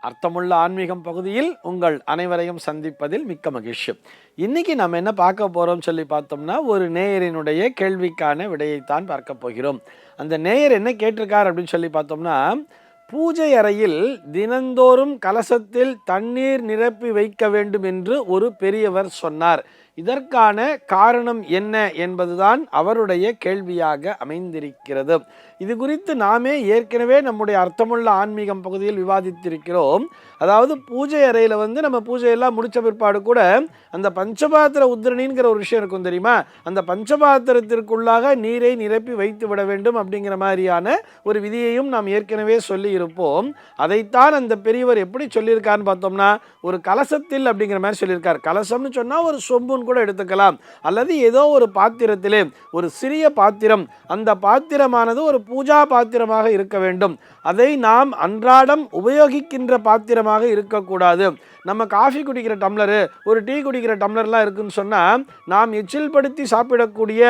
அர்த்தமுள்ள ஆன்மீகம் பகுதியில் உங்கள் அனைவரையும் சந்திப்பதில் மிக்க மகிழ்ச்சி. இன்னைக்கு நம்ம என்ன பார்க்க போகிறோம் சொல்லி பார்த்தோம்னா ஒரு நேயரினுடைய கேள்விக்கான விடையைத்தான் பார்க்க போகிறோம். அந்த நேயர் என்ன கேட்டிருக்கார் அப்படின்னு சொல்லி பார்த்தோம்னா பூஜை அறையில் தினந்தோறும் கலசத்தில் தண்ணீர் நிரப்பி வைக்க வேண்டும் என்று ஒரு பெரியவர் சொன்னார். இதற்கான காரணம் என்ன என்பதுதான் அவருடைய கேள்வியாக அமைந்திருக்கிறது. இது குறித்து நாமே ஏற்கனவே நம்முடைய அர்த்தமுள்ள ஆன்மீகம் பகுதியில் விவாதித்திருக்கிறோம். அதாவது பூஜை அறையில் வந்து நம்ம பூஜையெல்லாம் முடித்த பிற்பாடு கூட அந்த பஞ்சபாத்திர உத்திரணிங்கிற ஒரு விஷயம் இருக்கும் தெரியுமா? அந்த பஞ்சபாத்திரத்திற்குள்ளாக நீரை நிரப்பி வைத்து விட வேண்டும் அப்படிங்கிற மாதிரியான ஒரு விதியையும் நாம் ஏற்கனவே சொல்லி இருப்போம் அதைத்தான் அந்த பெரியவர் எப்படி சொல்லியிருக்காருன்னு பார்த்தோம்னா ஒரு கலசத்தில் அப்படிங்கிற மாதிரி சொல்லியிருக்கார். கலசம்னு சொன்னால் ஒரு சொம்புன்னு கூட எடுத்துக்கலாம். அல்லது ஏதோ ஒரு பாத்திரத்திலே ஒரு சிறிய பாத்திரம். அந்த பாத்திரமானது ஒரு பூஜா பாத்திரமாக இருக்க வேண்டும். அதை நாம் அன்றாடம் உபயோகிக்கின்ற பாத்திரமாக இருக்கக்கூடாது. நம்ம காஃபி குடிக்கிற டம்ளரு ஒரு டீ குடிக்கிற டம்ளர்லாம் இருக்குதுன்னு சொன்னால் நாம் எச்சில் படுத்தி சாப்பிடக்கூடிய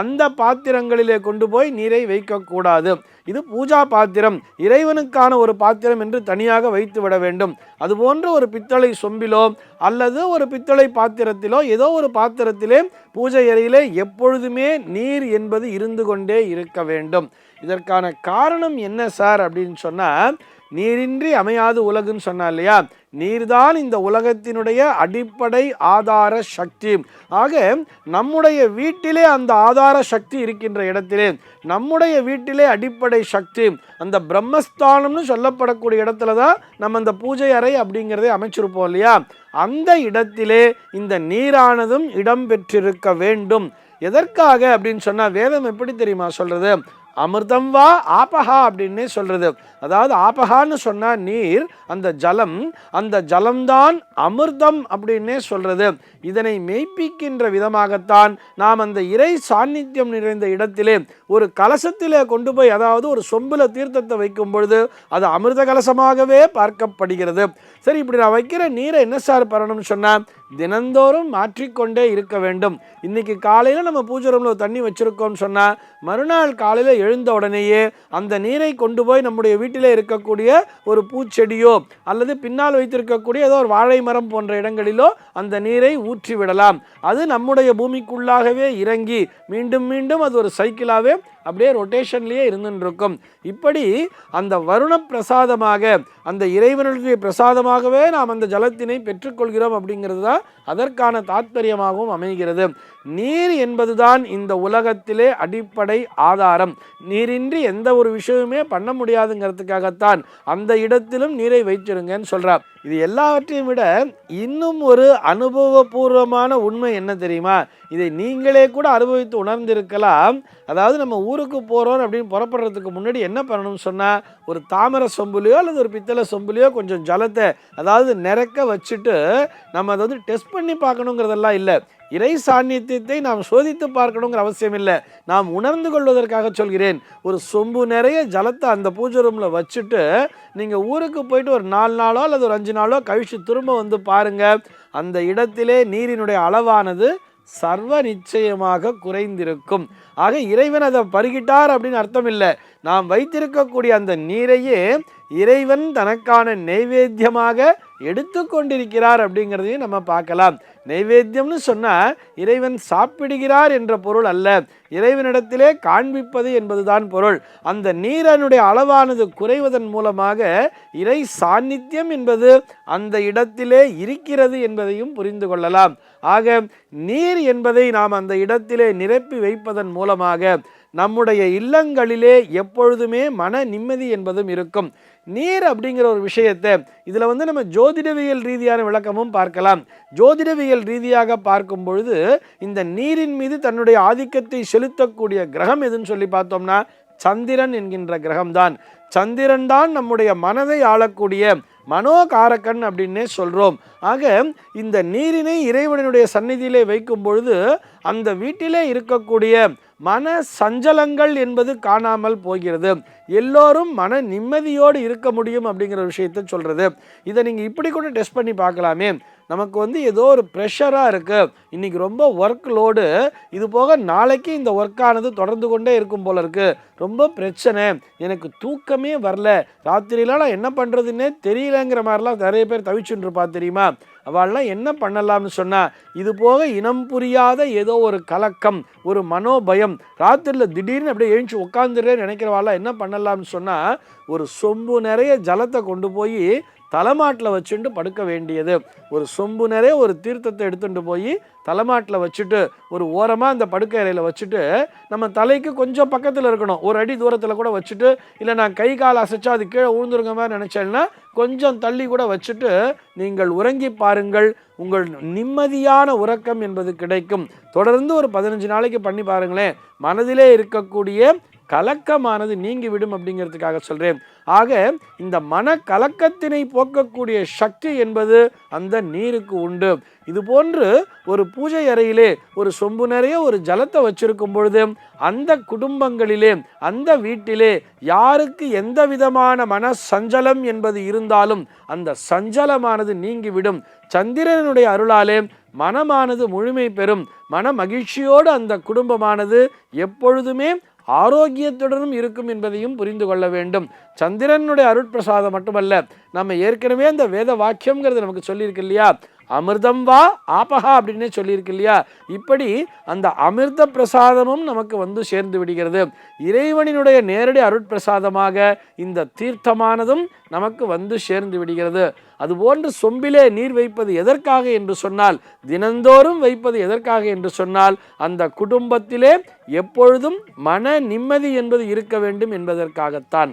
அந்த பாத்திரங்களிலே கொண்டு போய் நீரை வைக்கக்கூடாது. இது பூஜா பாத்திரம். இறைவனுக்கான ஒரு பாத்திரம் என்று தனியாக வைத்து விட வேண்டும். அதுபோன்ற ஒரு பித்தளை சொம்பிலோ அல்லது ஒரு பித்தளை பாத்திரத்திலோ ஏதோ ஒரு பாத்திரத்திலே பூஜை அறையிலே எப்பொழுதுமே நீர் என்பது இருந்து கொண்டே இருக்க வேண்டும். இதற்கான காரணம் என்ன சார் அப்படின்னு சொன்னால் நீரின்றி அமையாது உலகுன்னு சொன்னா இல்லையா? நீர்தான் இந்த உலகத்தினுடைய அடிப்படை ஆதார சக்தி. ஆக நம்முடைய வீட்டிலே அந்த ஆதார சக்தி இருக்கின்ற இடத்திலே நம்முடைய வீட்டிலே அடிப்படை சக்தி அந்த பிரம்மஸ்தானம்னு சொல்லப்படக்கூடிய இடத்துல தான் நம்ம அந்த பூஜை அறை அப்படிங்கிறதே அமைச்சிருப்போம் இல்லையா? அந்த இடத்திலே இந்த நீரானதும் இடம் பெற்றிருக்க வேண்டும். எதற்காக அப்படின்னு சொன்னால் வேதம் எப்படி தெரியுமா சொல்றது? அமிர்தம் வா ஆபஹா அப்படின்னே சொல்கிறது அதாவது ஆபஹான்னு சொன்னால் நீர் அந்த ஜலம் அந்த ஜலம்தான் அமிர்தம் அப்படின்னே சொல்கிறது இதனை மெய்ப்பிக்கின்ற விதமாகத்தான் நாம் அந்த இறை சாநித்தியம் நிறைந்த இடத்திலே ஒரு கலசத்திலே கொண்டு போய் அதாவது ஒரு சொம்பில் தீர்த்தத்தை வைக்கும் பொழுது அது அமிர்த கலசமாகவே பார்க்கப்படுகிறது. சரி இப்படி நான் வைக்கிற நீரை என்ன சார் பண்ணணும்னு சொன்னால் தினந்தோறும் மாற்றிக்கொண்டே இருக்க வேண்டும். இன்றைக்கி காலையில் நம்ம பூஜை ரூமில் தண்ணி வச்சுருக்கோம்னு சொன்னால் மறுநாள் காலையில் எழுந்த உடனேயே அந்த நீரை கொண்டு போய் நம்முடைய வீட்டிலே இருக்கக்கூடிய ஒரு பூச்செடியோ அல்லது பின்னால் வைத்திருக்கக்கூடிய ஏதோ ஒரு வாழை மரம் போன்ற இடங்களிலோ அந்த நீரை ஊற்றி விடலாம். அது நம்முடைய பூமிக்குள்ளாகவே இறங்கி மீண்டும் மீண்டும் அது ஒரு சைக்கிளாகவே அப்படியே ரொட்டேஷன்லேயே இருந்துருக்கும் இப்படி அந்த வருண பிரசாதமாக அந்த இறைவனுடைய பிரசாதமாகவே நாம் அந்த ஜலத்தினை பெற்றுக்கொள்கிறோம் அப்படிங்கிறது தான் அதற்கான தாத்பரியமாகவும் அமைகிறது. நீர் என்பதுதான் இந்த உலகத்திலே அடிப்படை ஆதாரம். நீரின்றி எந்த ஒரு விஷயமுமே பண்ண முடியாதுங்கிறதுக்காகத்தான் அந்த இடத்திலும் நீரை வைச்சிருங்கன்னு சொல்கிறார் இது எல்லாவற்றையும் விட இன்னும் ஒரு அனுபவபூர்வமான உண்மை என்ன தெரியுமா? இதை நீங்களே கூட அனுபவித்து உணர்ந்திருக்கலாம். அதாவது நம்ம ஊருக்கு போகிறோம் அப்படின்னு புறப்படுறதுக்கு முன்னாடி என்ன பண்ணணும்னு சொன்னால் ஒரு தாமரை சொம்புலையோ அல்லது ஒரு பித்தளை சொம்புலையோ கொஞ்சம் ஜலத்தை அதாவது நிறக்க வச்சுட்டு நம்ம அதை வந்து டெஸ்ட் பண்ணி பார்க்கணுங்கிறதெல்லாம் இல்லை. இறை சாநித்தியத்தை நாம் சோதித்து பார்க்கணுங்கிற அவசியம் இல்லை நாம் உணர்ந்து கொள்வதற்காக சொல்கிறேன். ஒரு சொம்பு நிறைய ஜலத்தை அந்த பூஜை ரூமில் வச்சுட்டு நீங்கள் ஊருக்கு போயிட்டு ஒரு நாலு நாளோ அல்லது ஒரு அஞ்சு நாளோ கழிச்சு திரும்ப வந்து பாருங்கள் அந்த இடத்திலே நீரினுடைய அளவானது சர்வ நிச்சயமாக குறைந்திருக்கும். ஆக இறைவன் அதை பருகிட்டார் அப்படின்னு அர்த்தம் இல்லை நாம் வைத்திருக்கக்கூடிய அந்த நீரையே இறைவன் தனக்கான நைவேத்தியமாக எடுத்துக்கொண்டிருக்கிறார் அப்படிங்கிறதையும் நம்ம பார்க்கலாம். நைவேத்தியம்னு சொன்னால் இறைவன் சாப்பிடுகிறார் என்ற பொருள் அல்ல. இறைவனிடத்திலே காண்பிப்பது என்பதுதான் பொருள். அந்த நீரனுடைய அளவானது குறைவதன் மூலமாக இறை சாநித்தியம் என்பது அந்த இடத்திலே இருக்கிறது என்பதையும் புரிந்து கொள்ளலாம். ஆக நீர் என்பதை நாம் அந்த இடத்திலே நிரப்பி வைப்பதன் மூலமாக நம்முடைய இல்லங்களிலே எப்பொழுதுமே மன நிம்மதி என்பதும் இருக்கும். நீர் அப்படிங்கிற ஒரு விஷயத்தை இதில் வந்து நம்ம ஜோதிடவியல் ரீதியான விளக்கமும் பார்க்கலாம். ஜோதிடவியல் ரீதியாக பார்க்கும் பொழுது இந்த நீரின் மீது தன்னுடைய ஆதிக்கத்தை செலுத்தக்கூடிய கிரகம் எதுன்னு சொல்லி பார்த்தோம்னா சந்திரன் என்கின்ற கிரகம்தான். சந்திரன் தான் நம்முடைய மனதை ஆளக்கூடிய மனோகாரக்கன் அப்படின்னே சொல்கிறோம் ஆக இந்த நீரினை இறைவனுடைய சந்நிதியிலே வைக்கும் பொழுது அந்த வீட்டிலே இருக்கக்கூடிய மன சஞ்சலங்கள் என்பது காணாமல் போகிறது. எல்லோரும் மன நிம்மதியோடு இருக்க முடியும் அப்படிங்கிற விஷயத்த சொல்கிறது இதை நீங்கள் இப்படி கூட டெஸ்ட் பண்ணி பார்க்கலாமே. நமக்கு வந்து ஏதோ ஒரு ப்ரெஷராக இருக்குது இன்றைக்கி ரொம்ப ஒர்க் லோடு இது போக நாளைக்கு இந்த ஒர்க்கானது தொடர்ந்து கொண்டே இருக்கும் போல இருக்குது ரொம்ப பிரச்சனை. எனக்கு தூக்கமே வரல. ராத்திரியெலாம் நான் என்ன பண்ணுறதுன்னே தெரியலங்கிற மாதிரிலாம் நிறைய பேர் தவிச்சுட்டு இருப்பா தெரியுமா? அவள்லாம் என்ன பண்ணலாம்னு சொன்னால் இது போக இனம் புரியாத ஏதோ ஒரு கலக்கம் ஒரு மனோபயம் ராத்திரியில் திடீர்னு அப்படியே எழுந்துச்சு உட்காந்துருன்னு நினைக்கிறவாள்லாம் என்ன பண்ணலாம்னு சொன்னால் ஒரு சொம்பு நிறைய ஜலத்தை கொண்டு போய் தலைமாட்டில் வச்சுட்டு படுக்க வேண்டியது. ஒரு சொம்பு நிறைய ஒரு தீர்த்தத்தை எடுத்துகிட்டு போய் தலைமாட்டில் வச்சுட்டு ஒரு ஓரமாக அந்த படுக்கை அறையில் வச்சுட்டு நம்ம தலைக்கு கொஞ்சம் பக்கத்தில் இருக்கணும். ஒரு அடி தூரத்தில் கூட வச்சுட்டு இல்லை நான் கை கால் அசைச்சா அது கீழே உழுந்துருங்க மாதிரி நினச்சேன்னா கொஞ்சம் தள்ளி கூட வச்சுட்டு நீங்கள் உறங்கி பாருங்கள். உங்கள் நிம்மதியான உறக்கம் என்பது கிடைக்கும். தொடர்ந்து ஒரு பதினஞ்சு நாளைக்கு பண்ணி பாருங்களேன். மனதிலே இருக்கக்கூடிய கலக்கமானது நீங்கிவிடும் அப்படிங்கிறதுக்காக சொல்கிறேன் ஆக இந்த மன கலக்கத்தினை போக்கக்கூடிய சக்தி என்பது அந்த நீருக்கு உண்டு. இது போன்று ஒரு பூஜை அறையிலே ஒரு சொம்பு நிறைய ஒரு ஜலத்தை வச்சிருக்கும் பொழுது அந்த குடும்பங்களிலே அந்த வீட்டிலே யாருக்கு எந்த விதமான மன சஞ்சலம் என்பது இருந்தாலும் அந்த சஞ்சலமானது நீங்கிவிடும். சந்திரனுடைய அருளாலே மனமானது முழுமை பெறும். மன மகிழ்ச்சியோடு அந்த குடும்பமானது எப்பொழுதுமே ஆரோக்கியத்துடனும் இருக்கும் என்பதையும் புரிந்து கொள்ள வேண்டும். சந்திரனுடைய அருட்பிரசாதம் மட்டுமல்ல நம்ம ஏற்கனவே அந்த வேத வாக்கியம்ங்கிறது நமக்கு சொல்லியிருக்கு இல்லையா? அமிர்தம் வா ஆபகா அப்படின்னே சொல்லியிருக்கு இல்லையா? இப்படி அந்த அமிர்த பிரசாதமும் நமக்கு வந்து சேர்ந்து விடுகிறது. இறைவனினுடைய நேரடி அருட்பிரசாதமாக இந்த தீர்த்தமானதும் நமக்கு வந்து சேர்ந்து விடுகிறது. அதுபோன்று சொம்பிலே நீர் வைப்பது எதற்காக என்று சொன்னால் தினந்தோறும் வைப்பது எதற்காக என்று சொன்னால் அந்த குடும்பத்திலே எப்பொழுதும் மன நிம்மதி என்பது இருக்க வேண்டும் என்பதற்காகத்தான்.